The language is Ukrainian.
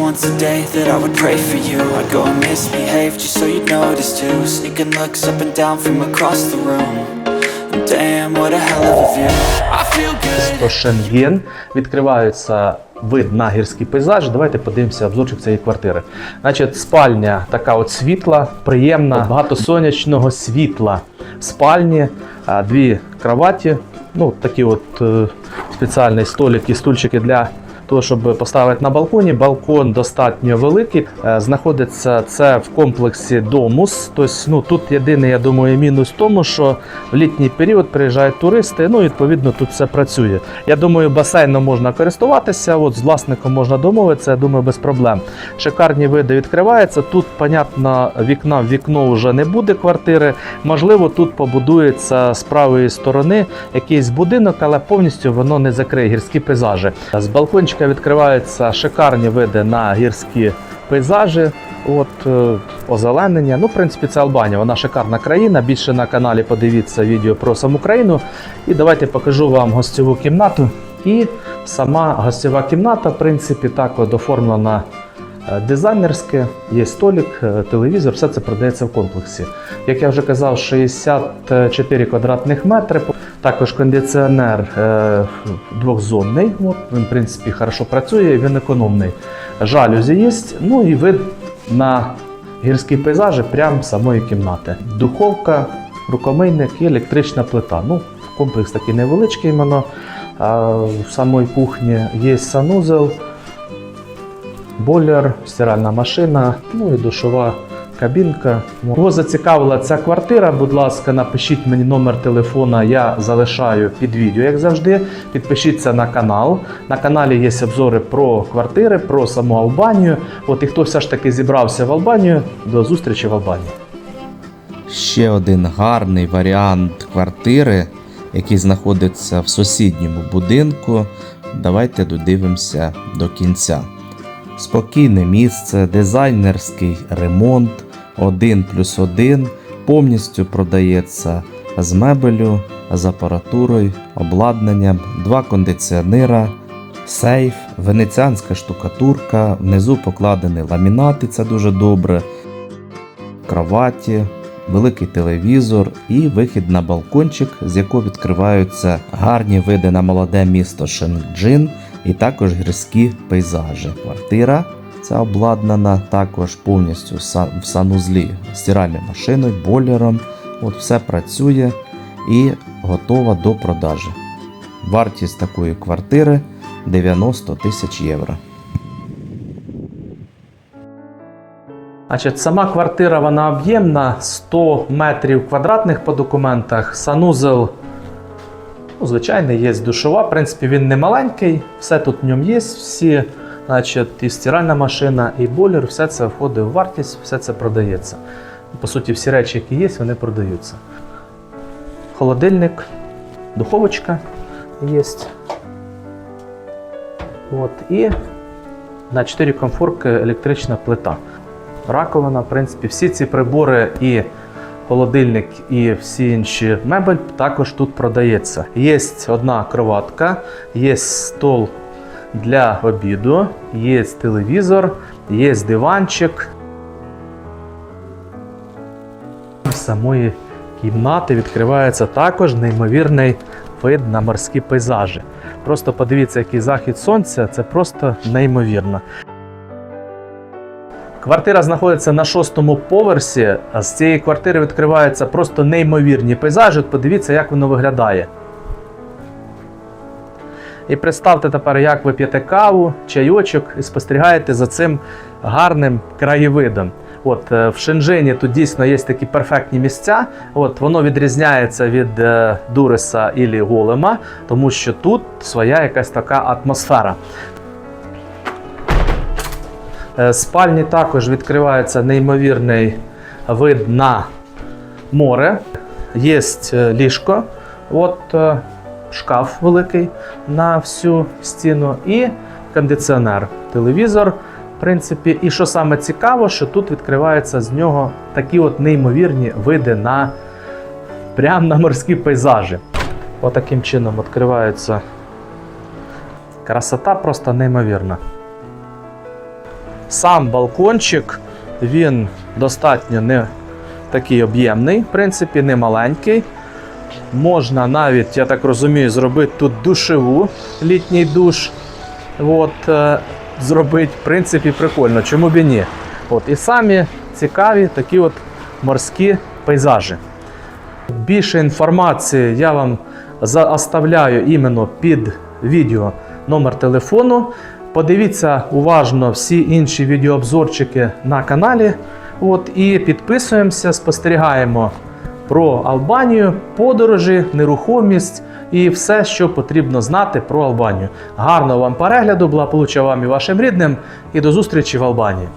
once a day that I would pray for you. I'd go and misbehave just so you'd notice too. Sneaking looks up and down from across the room. Damn, what a hell of a view. I feel good. Шенген? Відкривається вид на гірський пейзаж. Давайте подивимося обзорчик цієї квартири. Значить, спальня така от світла, приємна, багато сонячного світла. В спальні, дві кроваті, ну такі от е, спеціальні столики, стульчики для того, щоб поставити на балконі. Балкон достатньо великий. Е, Знаходиться це в комплексі Домус. Тобто, ну тут єдиний, я думаю, мінус в тому, що в літній період приїжджають туристи. Ну, відповідно, тут все працює. Я думаю, басейном можна користуватися. От з власником можна домовитися. Я думаю, без проблем. Шикарні види відкриваються. Тут, понятно, вікна в вікно вже не буде квартири. Можливо, тут побудується з правої сторони якийсь будинок, але повністю воно не закриє гірські пейзажі. З балкончика відкриваються шикарні види на гірські пейзажі. От е, озеленення. Ну, в принципі, це Албанія, вона шикарна країна. Більше на каналі подивіться відео про саму країну. І давайте покажу вам гостьову кімнату. І сама гостьова кімната, в принципі, так от оформлена е, дизайнерське, є столик, е, телевізор, все це продається в комплексі. Як я вже казав, 64 квадратних метри. Також кондиціонер е, двохзонний. Він, в принципі, хорошо працює, він економний. Жалюзі є, ну і вид на гірські пейзажі прямо з самої кімнати. Духовка, рукомийник і електрична плита. Ну, комплекс такий невеличкий іменно. В самої кухні є санузел, бойлер, стиральна машина, ну і душова кабінка. Кого зацікавила ця квартира, будь ласка, напишіть мені номер телефона, я залишаю під відео, як завжди. Підпишіться на канал. На каналі є обзори про квартири, про саму Албанію. От і хто все ж таки зібрався в Албанію, до зустрічі в Албанії. Ще один гарний варіант квартири, який знаходиться в сусідньому будинку. Давайте додивимося до кінця. Спокійне місце, дизайнерський ремонт, 1 плюс 1, повністю продається з мебелю, з апаратурою, обладнанням, два кондиціонера, сейф, венеціанська штукатурка, внизу покладені ламінати, це дуже добре кроваті, великий телевізор і вихід на балкончик, з якого відкриваються гарні види на молоде місто Шенджин і також гірські пейзажі. Квартира ця обладнана також повністю в санузлі стиральною машиною, бойлером. От все працює і готова до продажі. Вартість такої квартири 90 тисяч євро. Значить, сама квартира вона об'ємна 100 метрів квадратних по документах. Санузел, ну, звичайно, є душова. В принципі, він не маленький, все тут в ньому є. Всі, значить, і стиральна машина, і бойлер, все це входить в вартість, все це продається. По суті, всі речі, які є, вони продаються. Холодильник, духовочка є. От, і на 4 комфорки електрична плита раковина. В принципі, всі ці прибори і холодильник, і всі інші мебель також тут продається. Є одна кроватка, є стол для обіду, є телевізор, є диванчик. З самої кімнати відкривається також неймовірний вид на морські пейзажі. Просто подивіться, який захід сонця, це просто неймовірно. Квартира знаходиться на шостому поверсі. а З цієї квартири відкриваються просто неймовірні пейзажі. От подивіться, як воно виглядає. І представте тепер, як ви п'єте каву, чайочок і спостерігаєте за цим гарним краєвидом. От е, в Шенжені тут дійсно є такі перфектні місця. От воно відрізняється від е, Дуреса і Голема, тому що тут своя якась така атмосфера. Е, спальні також відкривається неймовірний вид на море. Є ліжко, от е, шкаф великий на всю стіну і кондиціонер, телевізор. В принципі, і що саме цікаво, що тут відкриваються з нього такі от неймовірні види на прямо на морські пейзажі. Отаким чином відкривається красота просто неймовірна. Сам балкончик він достатньо не такий об'ємний, в принципі, не маленький. Можна навіть, я так розумію, зробити тут душеву, літній душ. От, е, зробити, в принципі, прикольно, чому б і ні. От, і самі цікаві такі от морські пейзажі. Більше інформації я вам заоставляю іменно під відео номер телефону. Подивіться уважно всі інші відеообзорчики на каналі. От, і підписуємося, спостерігаємо про Албанію, подорожі, нерухомість і все, що потрібно знати про Албанію. Гарного вам перегляду, благополуччя вам і вашим рідним, і до зустрічі в Албанії.